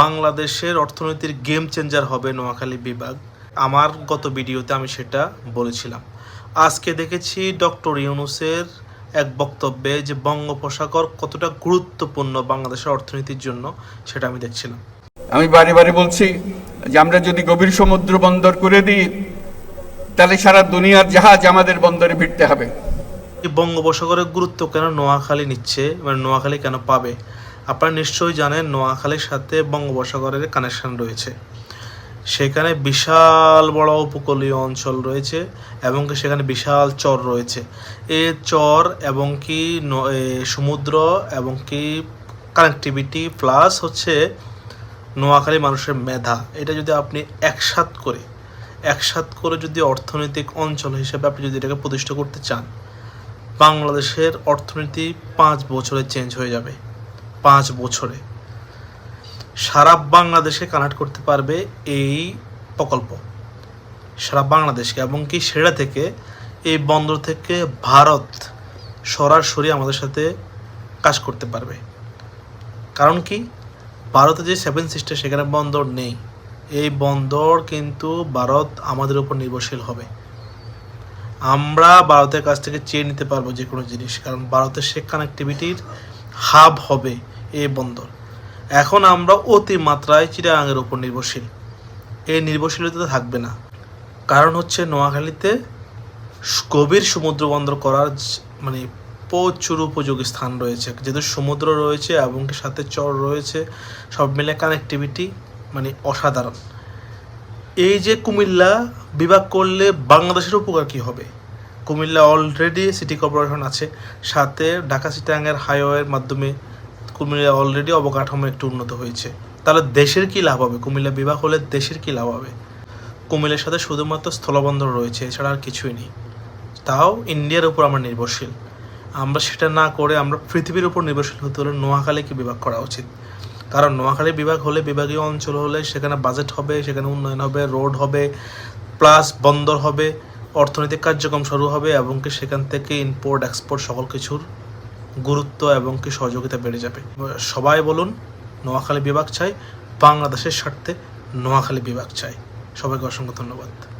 বাংলাদেশের অর্থনীতির game changer হবে নোয়াখালী বিভাগ। আমার গত ভিডিওতে আমি সেটা বলেছিলাম। আজকে দেখেছি ডক্টর ইউনুসের এক বক্তব্যে যে বঙ্গোপসাগর কতটা গুরুত্বপূর্ণ বাংলাদেশের অর্থনীতির জন্য সেটা আমি দেখছিলাম। আমি বারে বারে বলছি যে আমরা যদি গভীর সমুদ্র বন্দর করে দিই তাহলে সারা দুনিয়ার জাহাজ আমাদের বন্দরে ভিড়তে হবে। বঙ্গোপসাগরের গুরুত্ব কেন নোয়াখালী নিচ্ছে মানে নোয়াখালী কেন পাবে? আপনারা নিশ্চয়ই জানেন নোয়াখালীর সাথে বঙ্গোপসাগরের কানেকশন রয়েছে। সেখানে বিশাল বড় উপকূলীয় অঞ্চল রয়েছে এবং সেখানে বিশাল চর রয়েছে। এ চর এবং কি সমুদ্র এবং কি কানেক্টিভিটি প্লাস হচ্ছে নোয়াখালী মানুষের মেধা। এটা যদি আপনি একসাথ করে একসাথ করে যদি অর্থনৈতিক অঞ্চল হিসেবে আপনি যদি এটাকে প্রতিষ্ঠা করতে চান, বাংলাদেশের অর্থনীতি পাঁচ বছরে চেঞ্জ হয়ে যাবে। পাঁচ বছরে। সারা বাংলাদেশে কানেক্ট করতে পারবে এই প্রকল্প। সারা বাংলাদেশকে এবং কি সেটা থেকে, এই বন্দর থেকে ভারত সরাসরি আমাদের সাথে কাজ করতে পারবে। কারণ কি? ভারতে যে সেভেন সিস্টার সেখানে বন্দর নেই। এই বন্দর কিন্তু ভারত আমাদের উপর নির্ভরশীল হবে। আমরা ভারতের কাছ থেকে চেয়ে নিতে পারব যে কোনো জিনিস, কারণ ভারতের সে কানেক্টিভিটির হাব হবে। এই বন্দর। এখন আমরা অতি মাত্রায় চিটাগাঙের উপর নির্ভরশীল। এই নির্ভরশীলতা থাকবে না। কারণ হচ্ছে নোয়াখালীতে গভীর সমুদ্র বন্দর করার মানে প্রচুর উপযোগী স্থান রয়েছে। যেহেতু সমুদ্র রয়েছে এবং সাথে চর রয়েছে, সব মিলে কানেক্টিভিটি মানে অসাধারণ। এই যে কুমিল্লা বিভাগ করলে বাংলাদেশের উপকার কি হবে? কুমিল্লা অলরেডি সিটি কর্পোরেশন আছে। সাথে ঢাকা সিটাঙ্গের হাইওয়ের মাধ্যমে কুমিল্লা অলরেডি অবকাঠামো একটু উন্নত হয়েছে। তাহলে দেশের কি লাভ হবে? কুমিল্লা বিভাগ হলে দেশের কি লাভ হবে? কুমিল্লার সাথে শুধুমাত্র স্থলবন্দর রয়েছে, এছাড়া আর কিছুই নেই। তাও ইন্ডিয়ার উপর আমরা নির্ভরশীল। আমরা সেটা না করে আমরা পৃথিবীর উপর নির্ভরশীল হতে হলে নোয়াখালীকে বিভাগ করা উচিত। কারণ নোয়াখালী বিভাগ হলে বিভাগীয় অঞ্চল হলে সেখানে বাজেট হবে, সেখানে উন্নয়ন হবে রোড হবে প্লাস বন্দর হবে, অর্থনৈতিক কার্যক্রম শুরু হবে, এবং কি সেখান থেকে ইম্পোর্ট এক্সপোর্ট সকল কিছুর গুরুত্ব এবং কি সহযোগিতা বেড়ে যাবে। সবাই বলুন, নোয়াখালী বিভাগ চাই, বাংলাদেশের স্বার্থে নোয়াখালী বিভাগ চাই। সবাইকে অসংখ্য ধন্যবাদ।